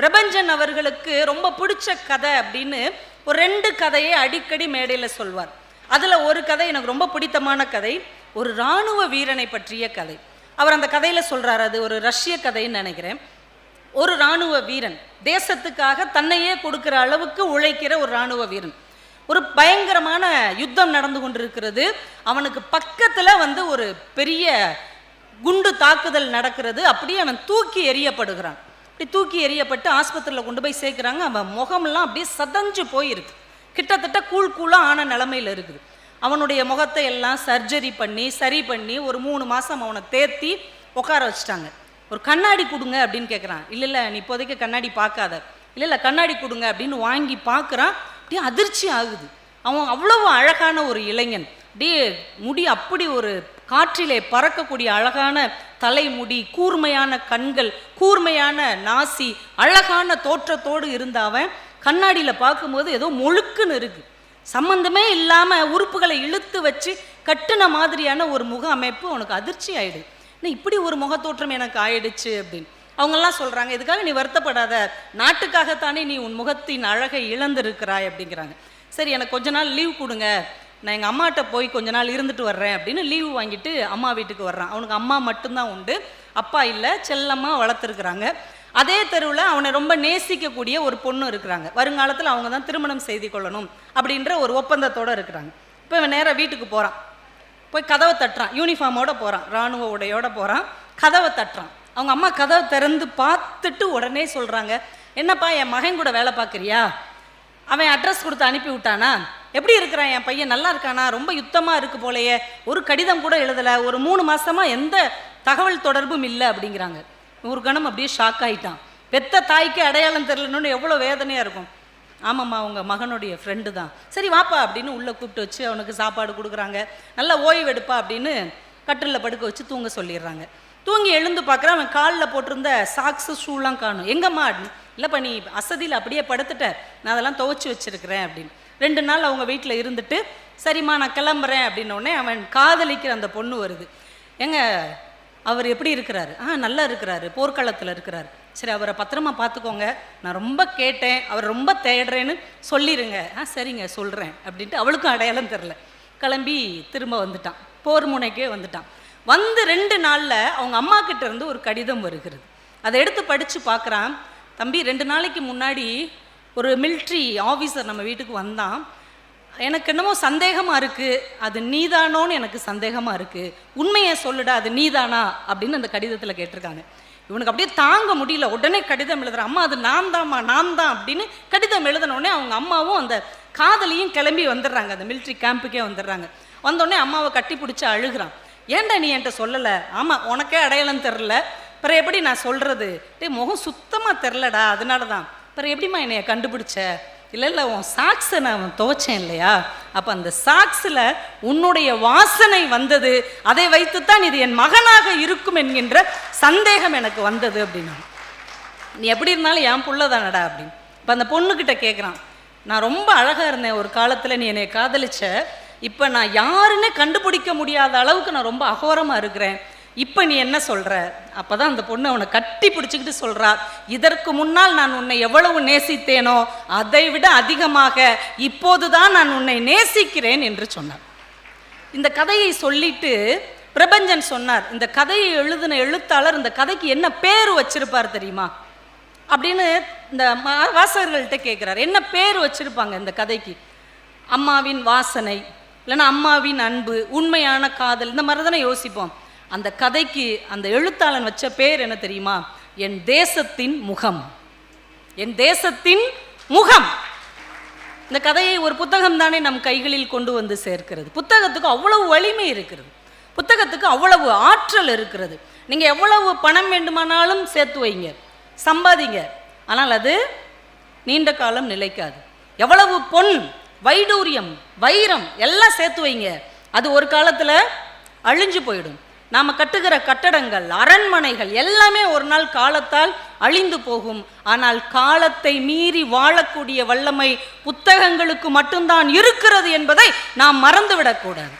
பிரபஞ்சன் அவர்களுக்கு ரொம்ப பிடிச்ச கதை அப்படின்னு ஒரு ரெண்டு கதையை அடிக்கடி மேடையில் சொல்வார். அதில் ஒரு கதை எனக்கு ரொம்ப பிடித்தமான கதை ஒரு இராணுவ வீரனை பற்றிய கதை. அவர் அந்த கதையில் சொல்கிறார் அது ஒரு ரஷ்ய கதைன்னு நினைக்கிறேன். ஒரு இராணுவ வீரன் தேசத்துக்காக தன்னையே கொடுக்குற அளவுக்கு உழைக்கிற ஒரு இராணுவ வீரன். ஒரு பயங்கரமான யுத்தம் நடந்து கொண்டிருக்கிறது. அவனுக்கு பக்கத்தில் வந்து ஒரு பெரிய குண்டு தாக்குதல் நடக்கிறது. அப்படியே அவன் தூக்கி எறியப்படுகிறான். இப்படி தூக்கி எறியப்பட்டு ஆஸ்பத்திரியில் கொண்டு போய் சேர்க்குறாங்க. அவன் முகமெல்லாம் அப்படியே சதஞ்சு போயிருக்கு கிட்டத்தட்ட கூழ் கூழாக ஆன நிலமையில இருக்குது. அவனுடைய முகத்தை எல்லாம் சர்ஜரி பண்ணி சரி பண்ணி ஒரு மூணு மாதம் அவனை தேர்த்தி உட்கார வச்சுட்டாங்க. ஒரு கண்ணாடி கொடுங்க அப்படின்னு கேட்குறான் இல்லை இல்லை நீ இப்போதைக்கு கண்ணாடி பார்க்காத. இல்லை இல்லை கண்ணாடி கொடுங்க அப்படின்னு வாங்கி பார்க்குறான். அப்படியே அதிர்ச்சி ஆகுது. அவன் அவ்வளவு அழகான ஒரு இளைஞன். அப்படியே முடி அப்படி ஒரு காற்றிலே பறக்கக்கூடிய அழகான தலைமுடி கூர்மையான கண்கள் கூர்மையான நாசி அழகான தோற்றத்தோடு இருந்த அவன் கண்ணாடியில் பார்க்கும்போது ஏதோ முழுக்குன்னு இருக்கு. சம்பந்தமே இல்லாமல் உறுப்புகளை இழுத்து வச்சு கட்டுன மாதிரியான ஒரு முக அமைப்பு உனக்கு அதிர்ச்சி ஆயிடுது. இன்னும் இப்படி ஒரு முகத்தோற்றம் எனக்கு ஆயிடுச்சு? அப்படின்னு. அவங்கெல்லாம் சொல்கிறாங்க இதுக்காக நீ வருத்தப்படாத. நாட்டுக்காகத்தானே நீ உன் முகத்தின் அழகை இழந்திருக்கிறாய் அப்படிங்கிறாங்க. சரி எனக்கு கொஞ்ச நாள் லீவ் கொடுங்க. நான் எங்கள் அம்மாட்ட போய் கொஞ்ச நாள் இருந்துட்டு வர்றேன் அப்படின்னு லீவு வாங்கிட்டு அம்மா வீட்டுக்கு வர்றான். அவனுக்கு அம்மா மட்டும்தான் உண்டு. அப்பா இல்லை செல்லமாக வளர்த்துருக்குறாங்க. அதே தெருவில் அவனை ரொம்ப நேசிக்கக்கூடிய ஒரு பொண்ணு இருக்கிறாங்க. வருங்காலத்தில் அவங்க தான் திருமணம் செய்து கொள்ளணும் அப்படின்ற ஒரு ஒப்பந்தத்தோடு இருக்கிறாங்க. இப்போ இவன் நேராக வீட்டுக்கு போகிறான் போய் கதவை தட்டுறான். யூனிஃபார்மோட போகிறான் ராணுவ உடையோட போகிறான் கதவை தட்டுறான். அவங்க அம்மா கதவை திறந்து பார்த்துட்டு உடனே சொல்கிறாங்க என்னப்பா என் மகன் கூட வேலை பார்க்குறியா? அவன் அட்ரஸ் கொடுத்து அனுப்பி விட்டானா? எப்படி இருக்கிறான் என் பையன்? நல்லா இருக்கானா? ரொம்ப யுத்தமாக இருக்கு போலையே. ஒரு கடிதம் கூட எழுதலை. ஒரு மூணு மாசமா எந்த தகவல் தொடர்பும் இல்லை அப்படிங்கிறாங்க. ஒரு கணம் அப்படியே ஷாக் ஆயிட்டான். பெத்த தாய்க்கு அடையாளம் தெரிலன்னு எவ்வளோ வேதனையாக இருக்கும். ஆமாம்மா உங்கள் மகனுடைய ஃப்ரெண்டு தான். சரி வாப்பா அப்படின்னு உள்ளே கூப்பிட்டு வச்சு அவனுக்கு சாப்பாடு கொடுக்குறாங்க. நல்லா ஓய்வு எடுப்பா அப்படின்னு கட்டிலில் படுக்க வச்சு தூங்க சொல்லிடுறாங்க. தூங்கி எழுந்து பார்க்குறான். அவன் காலில் போட்டிருந்த சாக்ஸு ஷூலாம் காணும். எங்கம்மா அப்படின்னு இல்லைப்பா நீ அசதியில் அப்படியே படுத்துட்ட. நான் அதெல்லாம் துவச்சி வச்சிருக்கிறேன் அப்படின்னு. ரெண்டு நாள் அவங்க வீட்டில் இருந்துட்டு சரிம்மா நான் கிளம்புறேன் அப்படின்னோடனே அவன் காதலிக்கிற அந்த பொண்ணு வருது. ஏங்க அவர் எப்படி இருக்கிறாரு? ஆ நல்லா இருக்கிறாரு போர்க்களத்தில் இருக்கிறாரு. சரி அவரை பத்திரமா பார்த்துக்கோங்க. நான் ரொம்ப கேட்டேன் அவர் ரொம்ப தேடுறேன்னு சொல்லிடுங்க ஆ சரிங்க சொல்கிறேன் அப்படின்ட்டு அவளுக்கும் அடையாளம் தெரில கிளம்பி திரும்ப வந்துட்டான். போர் முனைக்கே வந்துட்டான். வந்து ரெண்டு நாளில் அவங்க அம்மா கிட்ட இருந்து ஒரு கடிதம் வருகிறது. அதை எடுத்து படித்து பார்க்குறான். தம்பி ரெண்டு நாளைக்கு முன்னாடி ஒரு மிலிட்ரி ஆஃபீஸர் நம்ம வீட்டுக்கு வந்தான். எனக்கு என்னமோ சந்தேகமாக இருக்குது அது நீதானோன்னு எனக்கு சந்தேகமாக இருக்குது உண்மையை சொல்லுடா அது நீதானா? அப்படின்னு அந்த கடிதத்தில் கேட்டிருக்காங்க. இவனுக்கு அப்படியே தாங்க முடியல. உடனே கடிதம் எழுதுற அம்மா அது நான் தான்மா நான் தான் அப்படின்னு கடிதம் எழுதினோடனே அவங்க அம்மாவும் அந்த காதலியும் கிளம்பி வந்துடுறாங்க. அந்த மிலிட்ரி கேம்புக்கே வந்துடுறாங்க. வந்தோடனே அம்மாவை கட்டி பிடிச்சி அழுகிறான். ஏன்டா நீ என்கிட்ட சொல்லலை? ஆமாம் உனக்கே அடையாளம் தெரில பிறகு எப்படி நான் சொல்கிறது டேய் முகம் சுத்தமாக தெரிலடா அதனால தான் அப்புறம் எப்படிம்மா என்னைய கண்டுபிடிச்ச? இல்லை இல்லை உன் சாக்ஸை நான் துவைச்சேன் இல்லையா? அப்போ அந்த சாக்ஸில் உன்னுடைய வாசனை வந்தது. அதை வைத்துத்தான் இது என் மகனாக இருக்கும் என்கின்ற சந்தேகம் எனக்கு வந்தது அப்படின்னா. நீ எப்படி இருந்தாலும் என் புள்ள தானடா அப்படின்னு. இப்போ அந்த பொண்ணுக்கிட்ட கேட்குறான் நான் ரொம்ப அழகாக இருந்தேன். ஒரு காலத்தில் நீ என்னை காதலிச்ச. இப்போ நான் யாருன்னு கண்டுபிடிக்க முடியாத அளவுக்கு நான் ரொம்ப அகோரமாக இருக்கிறேன். இப்போ நீ என்ன சொல்கிற அப்போ தான் அந்த பொண்ணு அவனை கட்டி பிடிச்சிக்கிட்டு சொல்கிறா இதற்கு முன்னால் நான் உன்னை எவ்வளவு நேசித்தேனோ அதை விட அதிகமாக இப்போது தான் நான் உன்னை நேசிக்கிறேன் என்று சொன்னார் இந்த கதையை சொல்லிட்டு பிரபஞ்சன் சொன்னார் இந்த கதையை எழுதின எழுத்தாளர் இந்த கதைக்கு என்ன பேர் வச்சிருப்பார் தெரியுமா? அப்படின்னு இந்த வாசகர்கள்ட்ட கேட்குறாரு என்ன பேர் வச்சிருப்பாங்க இந்த கதைக்கு? அம்மாவின் வாசனை இல்லைன்னா அம்மாவின் அன்பு உண்மையான காதல் இந்த மாதிரி தானே யோசிப்போம். அந்த கதைக்கு அந்த எழுத்தாளன் வச்ச பேர் என்ன தெரியுமா? என் தேசத்தின் முகம். என் தேசத்தின் முகம். இந்த கதையை ஒரு புத்தகம் தானே நம் கைகளில் கொண்டு வந்து சேர்க்கிறது. புத்தகத்துக்கு அவ்வளவு வலிமை இருக்கிறது. புத்தகத்துக்கு அவ்வளவு ஆற்றல் இருக்கிறது. நீங்கள் எவ்வளவு பணம் வேண்டுமானாலும் சேர்த்து வைங்க. சம்பாதிங்க. ஆனால் அது நீண்ட காலம் நிலைக்காது. எவ்வளவு பொன் வைடூரியம் வைரம் எல்லாம் சேர்த்து வைங்க. அது ஒரு காலத்தில் அழிஞ்சு போயிடும். நாம கட்டுகிற கட்டடங்கள் அரண்மனைகள் எல்லாமே ஒரு நாள் காலத்தால் அழிந்து போகும். ஆனால் காலத்தை மீறி வாழக்கூடிய வல்லமை புத்தகங்களுக்கு மட்டும்தான் இருக்கிறது என்பதை நாம் மறந்துவிடக்கூடாது.